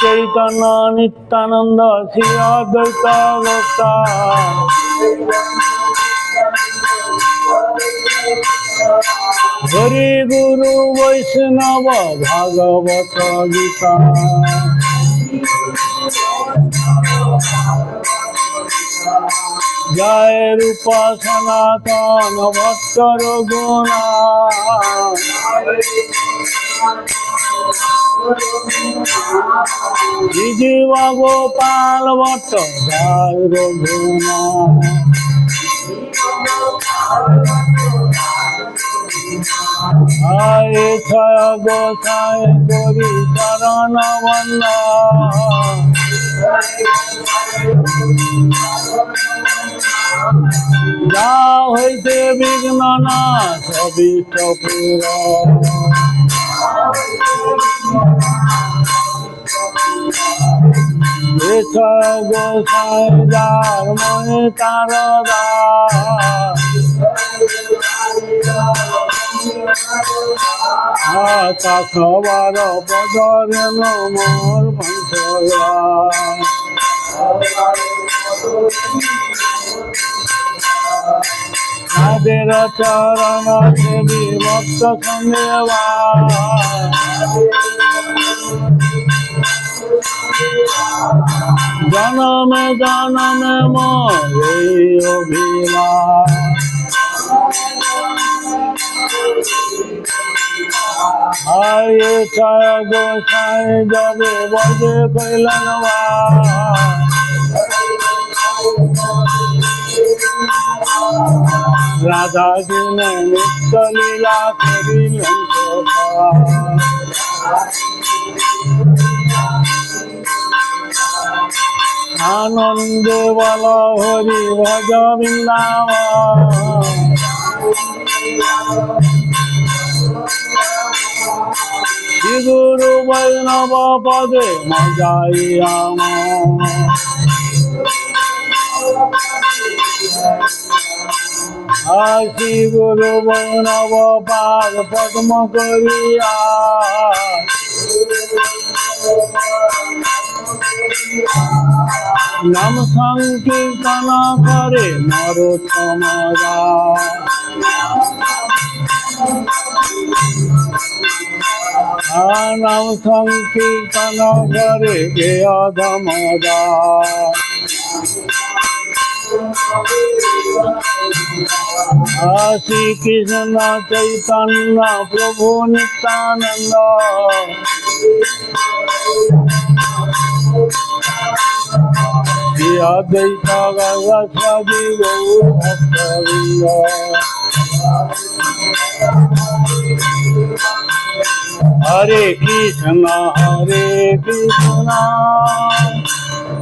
চৈতন্য নিত্যানন্দ শ্রী অদ্বৈত হরি গুরু বৈষ্ণব ভাগবত গীতা। জয় রূপ সনাতন ভক্তর গুণা গোপাল ভট্ট জয় রঘুনা আয় ছয় গোসাই করি চরণ বন্ধ। যা হইতে বিঘ্ন না এছাড়া গোসাই যার মনে তার আকা সবার পদরে নমর तेरा चरण तेरी भक्त संगवा जन्म जन्म मोरे अभिमान गोसाई जब बजे कैलनवा Oh, রাধা দিনে নিত্য লীলা করিলেন। আনন্দে বল হরি ভজ বৃন্দাবন শ্রী গুরু বৈষ্ণব পদে মজাই আমার আশি গুরু বৈষ্ণব পাদ পদ্ম করিয়া। নাম সংকীর্তন করে নরোত্তমরা নাম সংকীর্তন করে অধমরা শ্রী কৃষ্ণ চৈতন্য প্রভু নিত্যানন্দ শ্রী অদ্বৈত গঙ্গাসাদি গৌর ভক্তবৃন্দ হরে কৃষ্ণ হরে কৃষ্ণ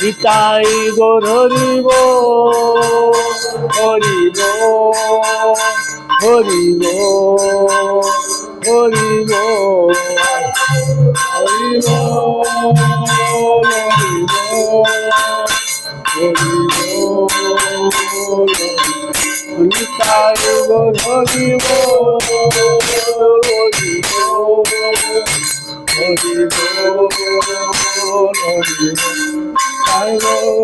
গীতাই গোর হরিব হরিব হরিব হরিব হরিব হরিব নিতাই গোর হরিব হরিব হরিব হরিব তাই গোর